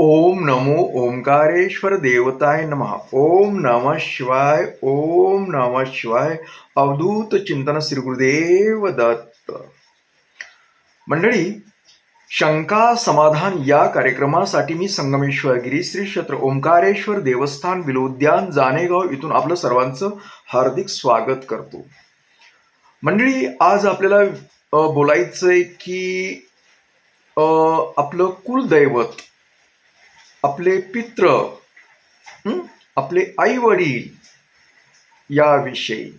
ओम नमो ओंकारेश्वर देवताय नमः। ओम नम शिवाय ओम नम शिवाय। अवधूत चिंतन श्री गुरुदेव दत्त। मंडळी शंका समाधान या कार्यक्रमासाठी मी संगमेश्वर गिरी श्री क्षेत्र ओंकारेश्वर देवस्थान विलोद्यान जानेगाव इथून आपलं सर्वांचं हार्दिक स्वागत करतो. मंडळी आज आपल्याला बोलायचं बोलायचंय की आपलं कुलदैवत आपले पित्र आपले आई वडील याविषयी.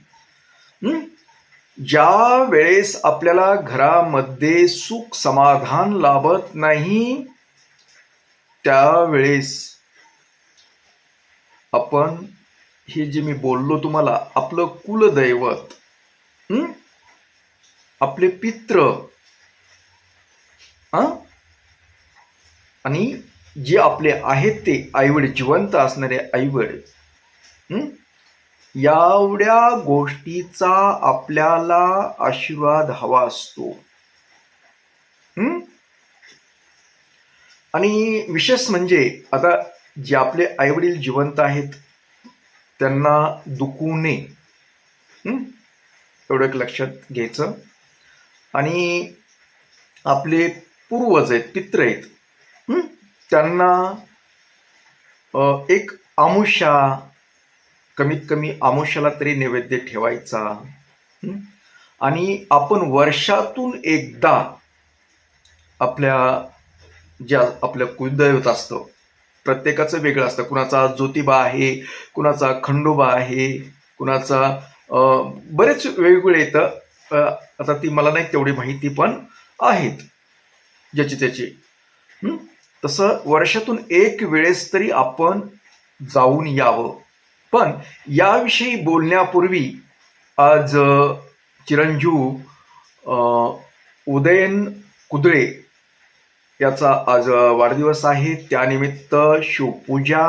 ज्या वेळेस आपल्याला घरामध्ये सुख समाधान लाभत नाही त्यावेळेस आपण हे जे मी बोललो तुम्हाला आपलं कुलदैवत आपले पित्र आणि जे आपले आहेत ते आईवडील जिवंत असणारे आईवड हं? एवढ्या गोष्टीचा आपल्याला आशीर्वाद हवा असतो. आणि विशेष म्हणजे आता जे आपले आईवडील जिवंत आहेत त्यांना दुखू नये एवढं एक लक्षात घ्यायचं. आणि आपले पूर्वज आहेत पित्र आहेत त्यांना एक आमुषा कमीत कमी आमुष्याला तरी नैवेद्य ठेवायचा. आणि आपण वर्षातून एकदा आपल्या ज्या आपलं कुलदैवत असतं प्रत्येकाचं वेगळं असतं. कुणाचा ज्योतिबा आहे कुणाचा खंडोबा आहे कुणाचा बरेच वेगवेगळे येतं. आता ती मला नाही तेवढी माहिती पण आहेत ज्याची त्याची. तसं वर्षातून एक वेळेस तरी आपण जाऊन यावं. पण याविषयी बोलण्यापूर्वी आज चिरंजीव उदयन कुदळे याचा आज वाढदिवस आहे. त्यानिमित्त शिवपूजा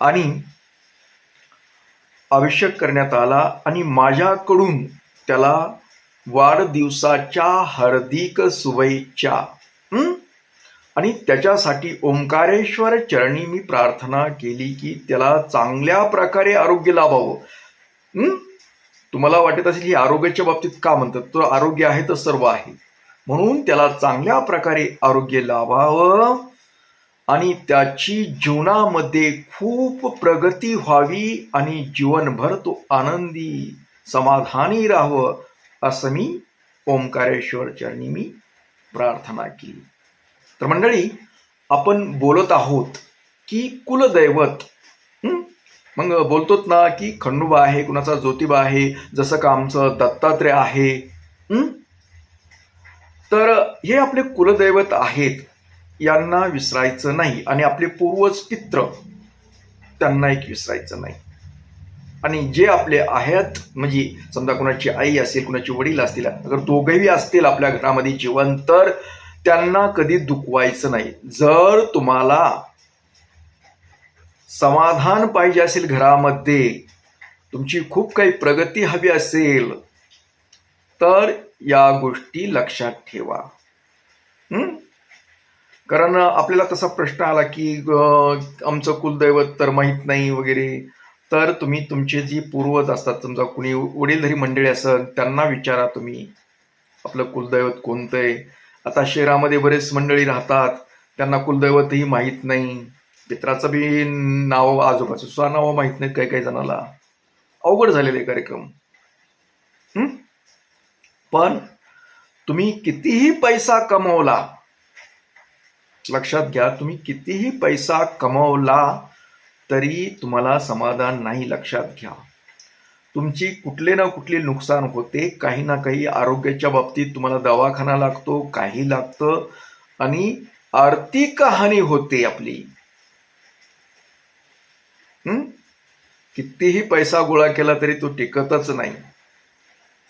आणि अभिषेक करण्यात आला आणि माझ्याकडून त्याला वाढदिवसाच्या हार्दिक शुभेच्छा. आणि त्याच्यासाठी ओंकारेश्वर चरणी मी प्रार्थना केली की त्याला चांगल्या प्रकारे आरोग्य लाभावं. तुम्हाला वाटत असेल की आरोग्याच्या बाबतीत का म्हणतात? तर आरोग्य आहे तर सर्व आहे. म्हणून त्याला चांगल्या प्रकारे आरोग्य लाभावं आणि त्याची जीवनामध्ये खूप प्रगती व्हावी आणि जीवनभर तो आनंदी समाधानी राहावं असं मी ओंकारेश्वर चरणी मी प्रार्थना केली. तर मंडळी आपण बोलत आहोत की कुलदैवत. मग बोलतोत ना की खंडोबा आहे कुणाचा ज्योतिबा आहे जसं का आमचं दत्तात्रय आहे. तर हे आपले कुलदैवत आहेत यांना विसरायचं नाही. आणि आपले पूर्वज पित्र त्यांना एक विसरायचं नाही. आणि जे आपले आहेत म्हणजे समजा कुणाची आई असेल कुणाचे वडील असतील अगर दोघेही असतील आपल्या घरामध्ये जिवंत तर त्यांना कधी दुखवायचं नाही. जर तुम्हाला समाधान पाहिजे असेल घरामध्ये तुमची खूप काही प्रगती हवी असेल तर या गोष्टी लक्षात ठेवा. कारण आपल्याला तसा प्रश्न आला की आमचं कुलदैवत तर माहीत नाही वगैरे तर तुम्ही तुमचे जी पूर्वज असतात समजा कुणी वडीलधारी मंडळी असं त्यांना विचारा तुम्ही आपलं कुलदैवत कोणतं आहे? आता शहरामध्ये बरेच मंडळी राहतात. त्यांना कुलदैवतही माहीत नाही. मित्राचं बी नाव आजोबाचं सुद्धा नाव माहीत नाहीत काही काही जणाला. अवघड झालेले कार्यक्रम. पण तुम्ही कितीही पैसा कमवला लक्षात घ्या तुम्ही कितीही पैसा कमवला तरी तुम्हाला समाधान नाही लक्षात घ्या. तुमची कुठले ना कुठले नुकसान होते काही ना काही आरोग्याच्या बाबतीत तुम्हाला दवाखाना लागतो काही लागतं आणि आर्थिक हानी होते आपली. कितीही पैसा गोळा केला तरी तो टिकतच नाही.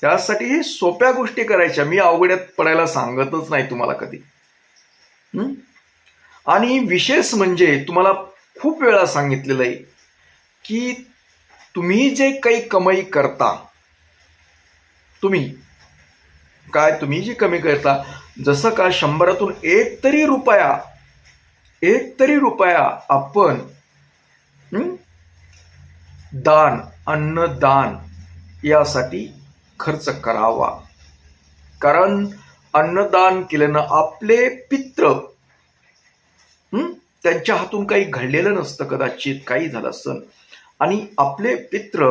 त्यासाठी हे सोप्या गोष्टी करायच्या. मी अवघड्यात पडायला सांगतच नाही तुम्हाला कधी. आणि विशेष म्हणजे तुम्हाला खूप वेळा सांगितलेलं आहे की तुम्ही जे काही कमाई करता तुम्ही काय तुम्ही जी कमी करता जसं का शंभरातून एक तरी रुपया एक तरी रुपया आपण दान अन्नदान यासाठी खर्च करावा. कारण अन्नदान केल्यानं आपले पित्र त्यांच्या हातून काही घडलेलं नसतं कदाचित काही झालं असन. आणि आपले पित्र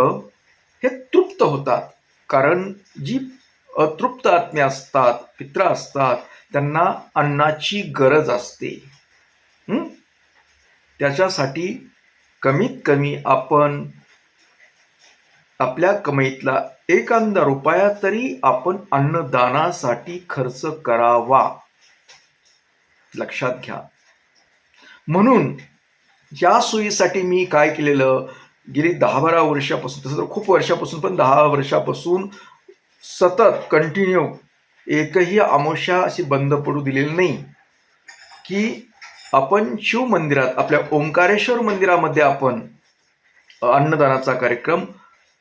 हे तृप्त होतात. कारण जी अतृप्त आत्मे असतात पित्र असतात त्यांना अन्नाची गरज असते. त्याच्यासाठी कमीत कमी आपण आपल्या कमाईतला एखादा रुपया तरी आपण अन्नदानासाठी खर्च करावा. लक्षात घ्या. म्हणून या सोयीसाठी मी काय केलेलं गेली दहा बारा वर्षापासून तसं तर खूप वर्षापासून पण दहा वर्षापासून सतत कंटिन्यू एकही अमावस्या अशी बंद पडू दिलेली नाही. की आपण शिव मंदिरात आपल्या ओंकारेश्वर मंदिरामध्ये आपण अन्नदानाचा कार्यक्रम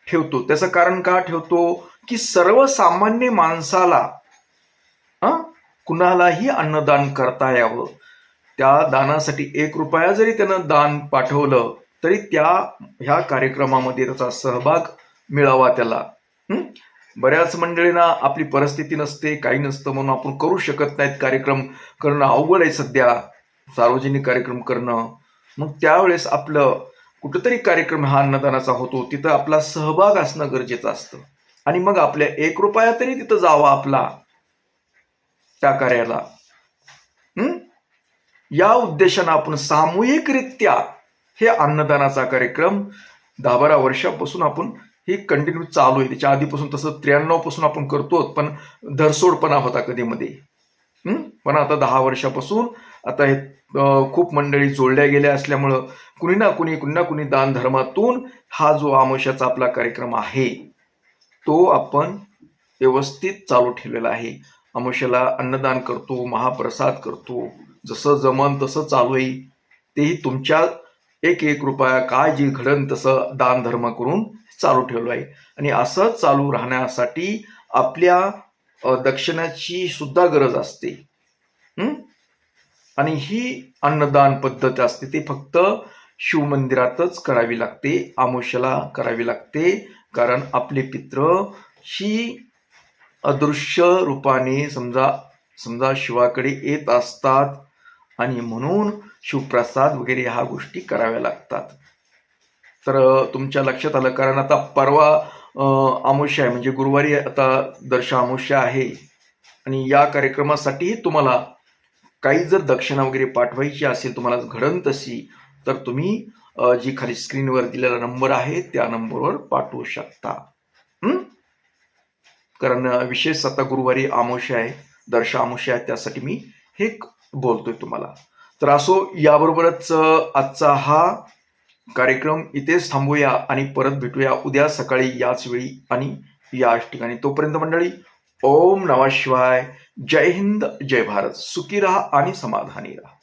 ठेवतो. त्याचं कारण का ठेवतो? की सर्वसामान्य माणसाला कुणालाही अन्नदान करता यावं. त्या दानासाठी एक रुपया जरी त्यानं दान पाठवलं तरी त्या ह्या कार्यक्रमामध्ये त्याचा सहभाग मिळावा त्याला. बऱ्याच मंडळींना आपली परिस्थिती नसते काही नसतं म्हणून आपण करू शकत नाहीत कार्यक्रम करणं अवघड आहे सध्या. सार्वजनिक कार्यक्रम करणं. मग त्यावेळेस आपलं कुठंतरी कार्यक्रम हा अन्नदानाचा होतो तिथं आपला सहभाग असणं गरजेचं असतं. आणि मग आपल्या एक रुपया तरी तिथं जावा आपला. त्या कार्याला. या उद्देशानं आपण सामूहिकरित्या हे अन्नदानाचा कार्यक्रम दहा बारा वर्षापासून आपण हे कंटिन्यू चालू आहे. त्याच्या आधीपासून तसं त्र्याण्णवपासून आपण करतो पण धरसोडपणा होता कधी मध्ये पण आता दहा वर्षापासून आता हे खूप मंडळी जोडल्या गेल्या असल्यामुळं कुणी ना कुणी कुणी ना कुणी दान धर्मातून हा जो आमोशाचा आपला कार्यक्रम आहे तो आपण व्यवस्थित चालू ठेवलेला आहे. आमोशाला अन्नदान करतो महाप्रसाद करतो. जसं जमन तसं चालू आहे. तेही तुमच्या एक एक रुपया काय जी घडन तसं दानधर्म करून चालू ठेवलं आहे. आणि असं चालू राहण्यासाठी आपल्या दक्षिणाची सुद्धा गरज असते. आणि ही अन्नदान पद्धत असते ती फक्त शिवमंदिरातच करावी लागते आमुष्याला करावी लागते कारण आपले पित्र ही अदृश्य रूपाने समजा समजा शिवाकडे येत असतात आणि म्हणून शिवप्रसाद वगैरे ह्या गोष्टी कराव्या लागतात. तर तुमच्या लक्षात आलं? कारण आता परवा अमावस्या आहे म्हणजे गुरुवारी आता दर्श अमावस्या आहे. आणि या कार्यक्रमासाठी तुम्हाला काही जर दक्षिणा वगैरे पाठवायची असेल तुम्हाला घडण तशी तर तुम्ही जी खाली स्क्रीनवर दिलेला नंबर आहे त्या नंबरवर पाठवू शकता. कारण विशेष आता गुरुवारी अमावस्या आहे दर्श अमावस्या आहे त्यासाठी मी हे बोलतोय तुम्हाला. तर असो याबरोबरच आजचा हा कार्यक्रम इथेच थांबूया आणि परत भेटूया उद्या सकाळी याच वेळी आणि याच ठिकाणी. तोपर्यंत मंडळी ओम नमः शिवाय. जय हिंद जय भारत. सुखी राहा आणि समाधानी राहा.